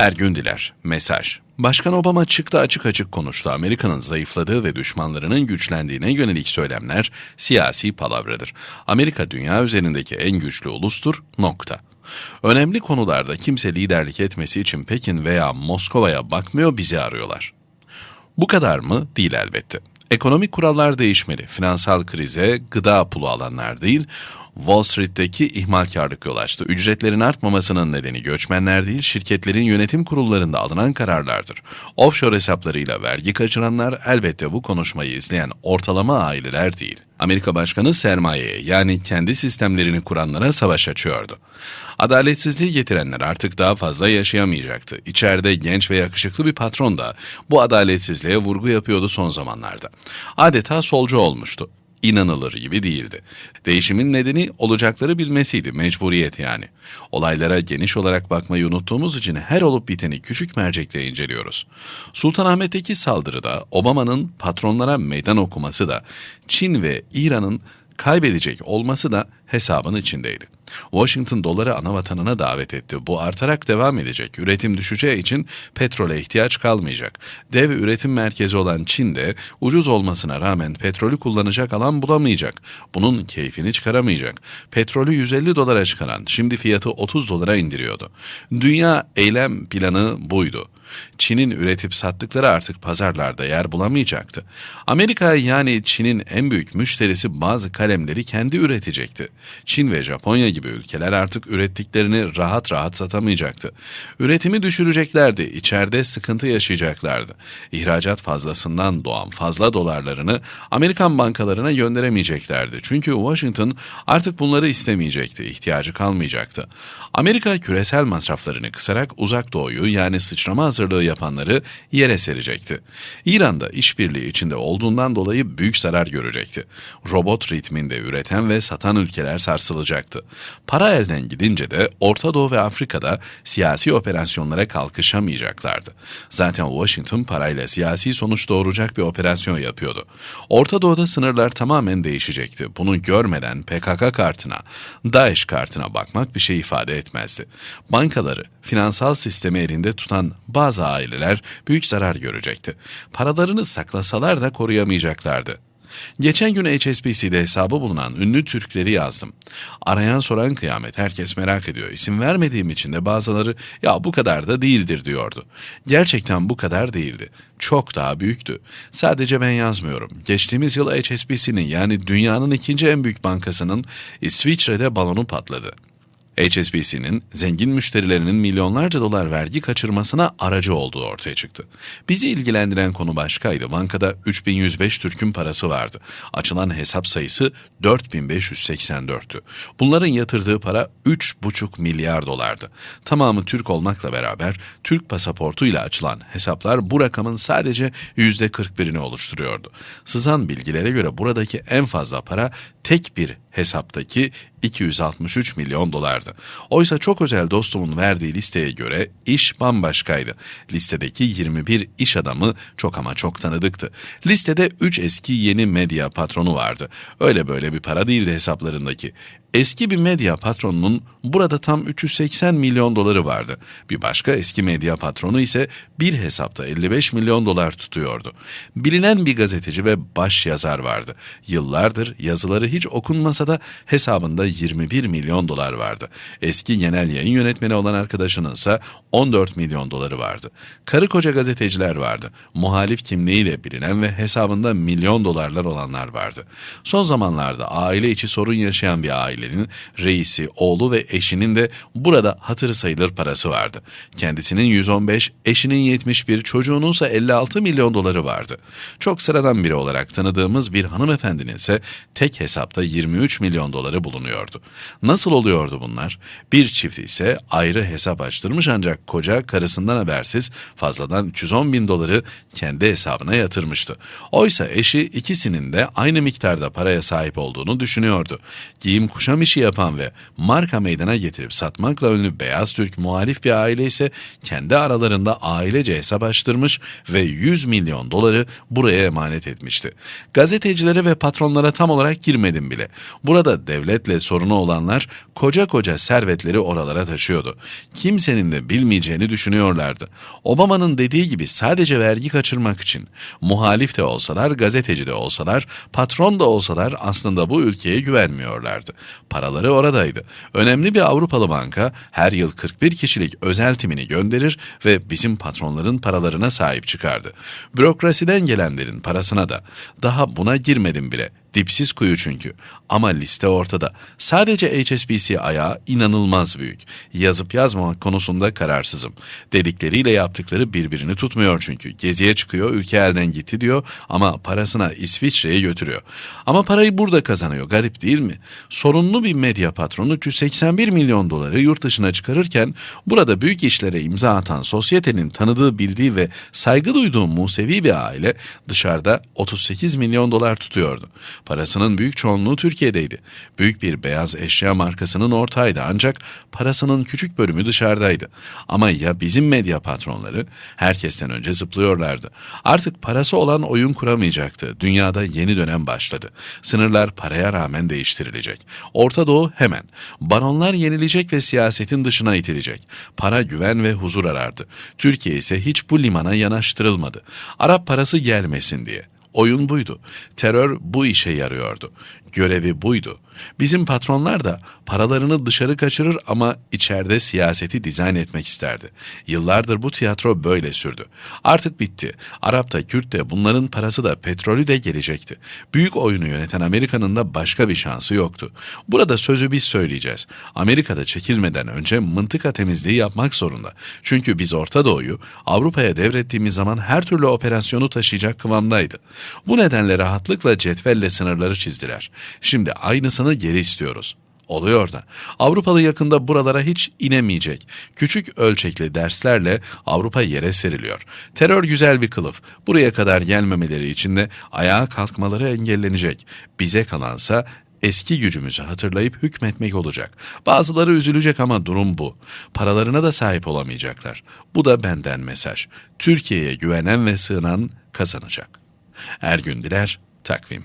Ergün Diler, mesaj. Başkan Obama çıktı açık açık konuştu. Amerika'nın zayıfladığı ve düşmanlarının güçlendiğine yönelik söylemler siyasi palavradır. Amerika dünya üzerindeki en güçlü ulustur, nokta. Önemli konularda kimse liderlik etmesi için Pekin veya Moskova'ya bakmıyor bizi arıyorlar. Bu kadar mı? Değil elbette. Ekonomik kurallar değişmeli. Finansal krize gıda pulu alanlar değil, Wall Street'teki ihmalkarlık yol açtı. Ücretlerin artmamasının nedeni göçmenler değil, şirketlerin yönetim kurullarında alınan kararlardır. Offshore hesaplarıyla vergi kaçıranlar elbette bu konuşmayı izleyen ortalama aileler değil. Amerika Başkanı sermayeye yani kendi sistemlerini kuranlara savaş açıyordu. Adaletsizliği getirenler artık daha fazla yaşayamayacaktı. İçeride genç ve yakışıklı bir patron da bu adaletsizliğe vurgu yapıyordu son zamanlarda. Adeta solcu olmuştu inanılır gibi değildi. Değişimin nedeni olacakları bilmesiydi, mecburiyet yani. Olaylara geniş olarak bakmayı unuttuğumuz için her olup biteni küçük mercekle inceliyoruz. Sultanahmet'teki saldırıda Obama'nın patronlara meydan okuması da Çin ve İran'ın kaybedecek olması da hesabın içindeydi. Washington doları ana vatanına davet etti. Bu artarak devam edecek. Üretim düşeceği için petrole ihtiyaç kalmayacak. Dev üretim merkezi olan Çin de ucuz olmasına rağmen petrolü kullanacak alan bulamayacak. Bunun keyfini çıkaramayacak. Petrolü 150 dolara çıkaran şimdi fiyatı 30 dolara indiriyordu. Dünya eylem planı buydu. Çin'in üretip sattıkları artık pazarlarda yer bulamayacaktı. Amerika yani Çin'in en büyük müşterisi bazı kalemleri kendi üretecekti. Çin ve Japonya gibi ülkeler artık ürettiklerini rahat rahat satamayacaktı. Üretimi düşüreceklerdi, içeride sıkıntı yaşayacaklardı. İhracat fazlasından doğan fazla dolarlarını Amerikan bankalarına gönderemeyeceklerdi. Çünkü Washington artık bunları istemeyecekti, ihtiyacı kalmayacaktı. Amerika küresel masraflarını kısarak uzak doğuyu yani sıçrama hazırlığı yapanları yere serecekti. İran'da işbirliği içinde olduğundan dolayı büyük zarar görecekti. Robot ritminde üreten ve satan ülkeler sarsılacaktı. Para elden gidince de Orta Doğu ve Afrika'da siyasi operasyonlara kalkışamayacaklardı. Zaten Washington parayla siyasi sonuç doğuracak bir operasyon yapıyordu. Orta Doğu'da sınırlar tamamen değişecekti. Bunu görmeden PKK kartına, DAEŞ kartına bakmak bir şey ifade etmezdi. Bankaları, finansal sistemi elinde tutan bazı aileler büyük zarar görecekti. Paralarını saklasalar da koruyamayacaklardı. Geçen gün HSBC'de hesabı bulunan ünlü Türkleri yazdım. Arayan soran kıyamet herkes merak ediyor. İsim vermediğim için de bazıları ya bu kadar da değildir diyordu. Gerçekten bu kadar değildi. Çok daha büyüktü. Sadece ben yazmıyorum. Geçtiğimiz yıl HSBC'nin yani dünyanın ikinci en büyük bankasının İsviçre'de balonu patladı. HSBC'nin zengin müşterilerinin milyonlarca dolar vergi kaçırmasına aracı olduğu ortaya çıktı. Bizi ilgilendiren konu başkaydı. Bankada 3105 Türk'ün parası vardı. Açılan hesap sayısı 4584'tü. Bunların yatırdığı para 3,5 milyar dolardı. Tamamı Türk olmakla beraber Türk pasaportuyla açılan hesaplar bu rakamın sadece %41'ini oluşturuyordu. Sızan bilgilere göre buradaki en fazla para tek bir hesaptaki 263 milyon dolardı. Oysa çok özel dostumun verdiği listeye göre iş bambaşkaydı. Listedeki 21 iş adamı çok ama çok tanıdıktı. Listede 3 eski yeni medya patronu vardı. Öyle böyle bir para değildi hesaplarındaki. Eski bir medya patronunun burada tam 380 milyon doları vardı. Bir başka eski medya patronu ise bir hesapta 55 milyon dolar tutuyordu. Bilinen bir gazeteci ve baş yazar vardı. Yıllardır yazıları hiç okunmasa da hesabında 21 milyon dolar vardı. Eski genel yayın yönetmeni olan arkadaşının ise 14 milyon doları vardı. Karı koca gazeteciler vardı. Muhalif kimliğiyle bilinen ve hesabında milyon dolarlar olanlar vardı. Son zamanlarda aile içi sorun yaşayan bir ailenin reisi, oğlu ve eşinin de burada hatırı sayılır parası vardı. Kendisinin 115, eşinin 71, çocuğunun ise 56 milyon doları vardı. Çok sıradan biri olarak tanıdığımız bir hanımefendinin ise tek hesapta 23 milyon doları bulunuyordu. Nasıl oluyordu bunlar? Bir çift ise ayrı hesap açtırmış ancak koca karısından habersiz fazladan 310 bin doları kendi hesabına yatırmıştı. Oysa eşi ikisinin de aynı miktarda paraya sahip olduğunu düşünüyordu. Giyim kuşam akşam işi yapan ve marka meydana getirip satmakla ünlü Beyaz Türk muhalif bir aile ise kendi aralarında ailece hesap açtırmış ve 100 milyon doları buraya emanet etmişti. Gazetecilere ve patronlara tam olarak girmedim bile. Burada devletle sorunu olanlar koca koca servetleri oralara taşıyordu. Kimsenin de bilmeyeceğini düşünüyorlardı. Obama'nın dediği gibi sadece vergi kaçırmak için muhalif de olsalar, gazeteci de olsalar, patron da olsalar aslında bu ülkeye güvenmiyorlardı. Paraları oradaydı. Önemli bir Avrupalı banka her yıl 41 kişilik özel timini gönderir ve bizim patronların paralarına sahip çıkardı. Bürokrasiden gelenlerin parasına da. Daha buna girmedim bile. Dipsiz kuyu çünkü. Ama liste ortada. Sadece HSBC ayağı inanılmaz büyük. Yazıp yazmamak konusunda kararsızım. Dedikleriyle yaptıkları birbirini tutmuyor çünkü. Geziye çıkıyor, ülke elden gitti diyor ama parasına İsviçre'ye götürüyor. Ama parayı burada kazanıyor. Garip değil mi? Sorunlu bir medya patronu 381 milyon doları yurt dışına çıkarırken burada büyük işlere imza atan sosyetenin tanıdığı, bildiği ve saygı duyduğu Musevi bir aile dışarıda 38 milyon dolar tutuyordu. Parasının büyük çoğunluğu Türkiye'deydi. Büyük bir beyaz eşya markasının ortağıydı ancak parasının küçük bölümü dışarıdaydı. Ama ya bizim medya patronları herkesten önce zıplıyorlardı. Artık parası olan oyun kuramayacaktı. Dünyada yeni dönem başladı. Sınırlar paraya rağmen değiştirilecek. Orta Doğu hemen. Baronlar yenilecek ve siyasetin dışına itilecek. Para güven ve huzur arardı. Türkiye ise hiç bu limana yanaştırılmadı. Arap parası gelmesin diye. Oyun buydu. Terör bu işe yarıyordu. Görevi buydu. Bizim patronlar da paralarını dışarı kaçırır ama içeride siyaseti dizayn etmek isterdi. Yıllardır bu tiyatro böyle sürdü. Artık bitti. Arap da Kürt de bunların parası da petrolü de gelecekti. Büyük oyunu yöneten Amerika'nın da başka bir şansı yoktu. Burada sözü biz söyleyeceğiz. Amerika'da çekilmeden önce mıntıka temizliği yapmak zorunda. Çünkü biz Orta Doğu'yu Avrupa'ya devrettiğimiz zaman her türlü operasyonu taşıyacak kıvamdaydı. Bu nedenle rahatlıkla cetvelle sınırları çizdiler. Şimdi aynısını geri istiyoruz. Oluyor da. Avrupalı yakında buralara hiç inemeyecek. Küçük ölçekli derslerle Avrupa yere seriliyor. Terör güzel bir kılıf. Buraya kadar gelmemeleri için de ayağa kalkmaları engellenecek. Bize kalansa eski gücümüzü hatırlayıp hükmetmek olacak. Bazıları üzülecek ama durum bu. Paralarına da sahip olamayacaklar. Bu da benden mesaj. Türkiye'ye güvenen ve sığınan kazanacak. Ergün Diler, Takvim